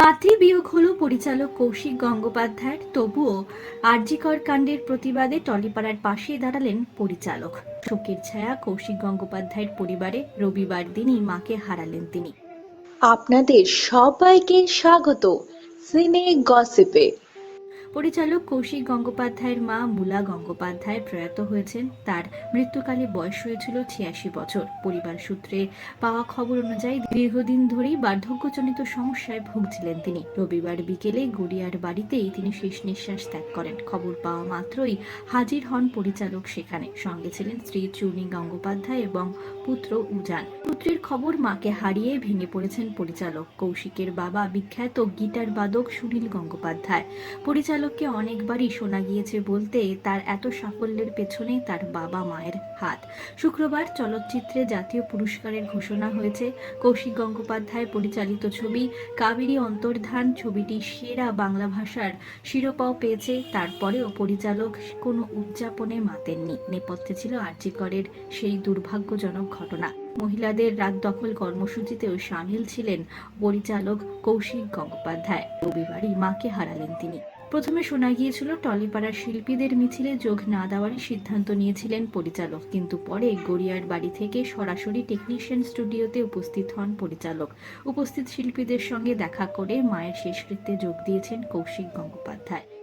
মাতৃবিয়োগ হল পরিচালক কৌশিক গঙ্গোপাধ্যায়ের। তবুও আরজিকর কাণ্ডের প্রতিবাদে টলিপাড়ার পাশে দাঁড়ালেন পরিচালক। শোকের ছায়া কৌশিক গঙ্গোপাধ্যায়ের পরিবারে রবিবার দিনই মাকে হারালেন তিনি। আপনাদের সবাইকে স্বাগত। সিনে গসিপে। পরিচালক কৌশিক গঙ্গোপাধ্যায়ের মা মুলা গঙ্গোপাধ্যায় প্রয়াত হয়েছেন। তার মৃত্যুকালে বয়স হয়েছিল ছিয়াশি বছর। পরিবার সূত্রে পাওয়া খবর অনুযায়ী দীর্ঘদিন ধরেই বার্ধক্যজনিত সমস্যায় ভুগছিলেন তিনি। রবিবার বিকেলে গড়িয়ার বাড়িতেই তিনি শেষ নিঃশ্বাস ত্যাগ করেন। খবর পাওয়া মাত্রই হাজির হন পরিচালক সেখানে। সঙ্গে ছিলেন স্ত্রী চুনি গঙ্গোপাধ্যায় এবং পুত্র উজান। পুত্রের খবর মাকে হারিয়ে ভেঙে পড়েছেন পরিচালক। কৌশিকের বাবা বিখ্যাত গিটার বাদক সুনীল গঙ্গোপাধ্যায়। পরিচালককে অনেকবারই শোনা গিয়েছে বলতে তার এত সাফল্যের পেছনে তার বাবা মায়ের হাত। শুক্রবার চলচ্চিত্রে জাতীয় পুরস্কারের ঘোষণা হয়েছে। কৌশিক গঙ্গোপাধ্যায় পরিচালিত ছবি কাবেরী অন্তর্ধান ছবিটি সেরা বাংলা ভাষার শিরোপাও পেয়েছে। তারপরেও পরিচালক কোনো উদযাপনে মাতেননি। নেপথ্যে ছিল আর্যিকরের সেই দুর্ভাগ্যজনক ঘটনা। মহিলাদের রাত দখল কর্মসূচিতেও সামিল ছিলেন পরিচালক কৌশিক গঙ্গোপাধ্যায়। রবিবারই মাকে হারালেন তিনি। প্রথমে শোনা গিয়েছিল, টলিপাড়ার শিল্পীদের মিছিলে যোগ না দেওয়ার সিদ্ধান্ত নিয়েছিলেন পরিচালক। কিন্তু পরে গড়িয়ার বাড়ি থেকে সরাসরি টেকনিশিয়ান স্টুডিওতে উপস্থিত হন পরিচালক। উপস্থিত শিল্পীদের সঙ্গে দেখা করে মায়ের শেষকৃত্যে যোগ দিয়েছেন কৌশিক গঙ্গোপাধ্যায়।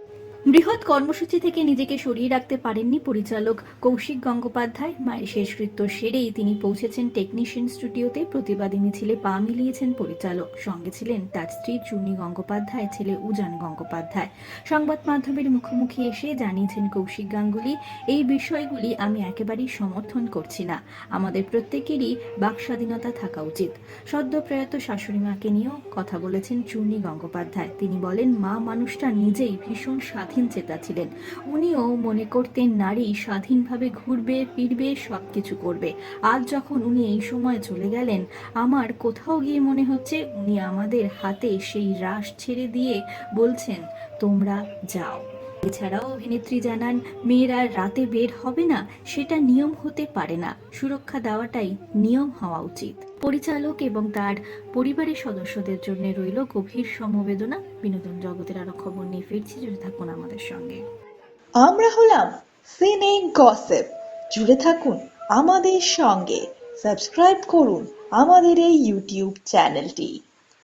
বৃহৎ কর্মসূচি থেকে নিজেকে সরিয়ে রাখতে পারেননি পরিচালক কৌশিক গঙ্গোপাধ্যায়। মায়ের শেষকৃত্য সেরেই তিনি পৌঁছেছেন টেকনিশিয়ান স্টুডিওতে। প্রতিবাদী মিছিলে পা মিলিয়েছেন পরিচালক। সঙ্গে ছিলেন তার স্ত্রী চূর্ণী গঙ্গোপাধ্যায়, ছেলে উজান গঙ্গোপাধ্যায়। সংবাদ মাধ্যমের মুখোমুখি এসে জানিয়েছেন কৌশিক গাঙ্গুলি, এই বিষয়গুলি আমি একেবারেই সমর্থন করছি না। আমাদের প্রত্যেকেরই বাক স্বাধীনতা থাকা উচিত। সদ্য প্রয়াত শাশুড়ি মাকে নিয়েও কথা বলেছেন চূর্ণী গঙ্গোপাধ্যায়। তিনি বলেন, মা মানুষটা নিজেই ভীষণ স্বাধীন চেতা ছিলেন। উনিও মনে করতেন নারী স্বাধীনভাবে ঘুরবে, ফিরবে সব কিছু করবে। আজ যখন উনি এই সময় চলে গেলেন, আমার কোথাও গিয়ে মনে হচ্ছে উনি আমাদের হাতে সেই রাশ ছেড়ে দিয়ে বলছেন, তোমরা যাও। এছাড়াও অভিনেত্রী জানান, মেয়েরা রাতে বের হবে না, সেটা নিয়ম হতে পারে না। সুরক্ষা দেওয়াটাই নিয়ম হওয়া উচিত। পরিচালক এবং তার পরিবারের সদস্যদের জন্য রইল গভীর সমবেদনা। বিনোদন জগতের আরও খবর নিয়ে ফিরছি, জুড়ে থাকুন আমাদের সঙ্গে। আমরা হলাম সিনে গসেপ। জুড়ে থাকুন আমাদের সঙ্গে। সাবস্ক্রাইব করুন আমাদের এই ইউটিউব চ্যানেলটি।